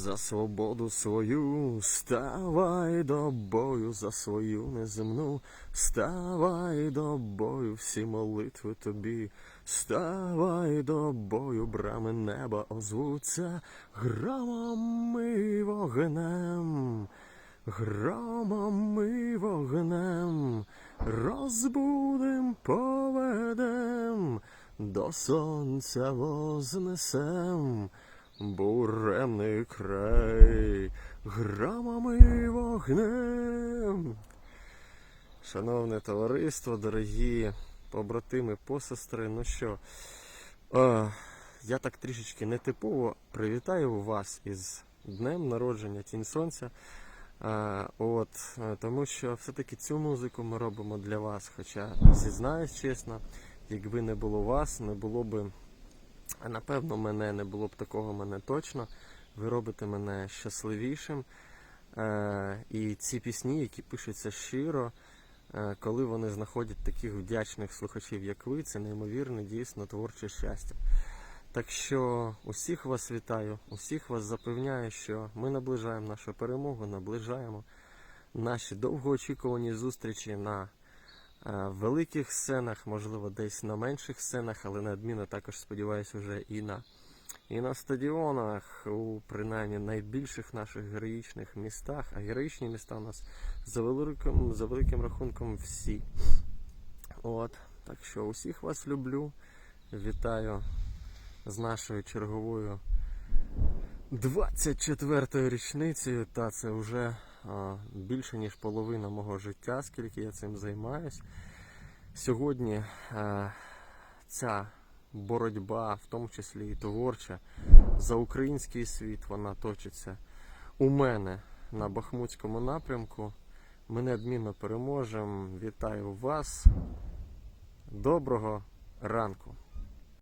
За свободу свою ставай до бою, за свою неземну, ставай до бою, всі молитви тобі, ставай до бою, брами неба озвуться громом і вогнем, громом і вогнем, розбудем, поведем, до сонця вознесем. Буремний край, грамами вогнем. Шановне товариство, дорогі побратими, посестри, ну що, е, я так трішечки нетипово привітаю вас із днем народження Тінь Сонця. Е, от, тому що все-таки цю музику ми робимо для вас. Хоча, зізнаюсь чесно, якби не було вас, не було би а напевно, мене не було б такого мене точно. Ви робите мене щасливішим. Е, і ці пісні, які пишуться щиро, е, коли вони знаходять таких вдячних слухачів, як ви, це неймовірне, дійсно творче щастя. Так що усіх вас вітаю, усіх вас запевняю, що ми наближаємо нашу перемогу, наближаємо наші довгоочікувані зустрічі на е, великих сценах, можливо, десь на менших сценах, але неодмінно також сподіваюся вже і на, і на стадіонах, у принаймні найбільших наших героїчних містах. А героїчні міста у нас за великим, за великим рахунком всі. От, так що усіх вас люблю. Вітаю з нашою черговою 24-ю річницею, та це вже а, більше ніж половина мого життя, скільки я цим займаюсь. Сьогодні а, ця боротьба, в тому числі і творча, за український світ, вона точиться у мене на Бахмутському напрямку. Ми неодмінно переможемо. Вітаю вас. Доброго ранку!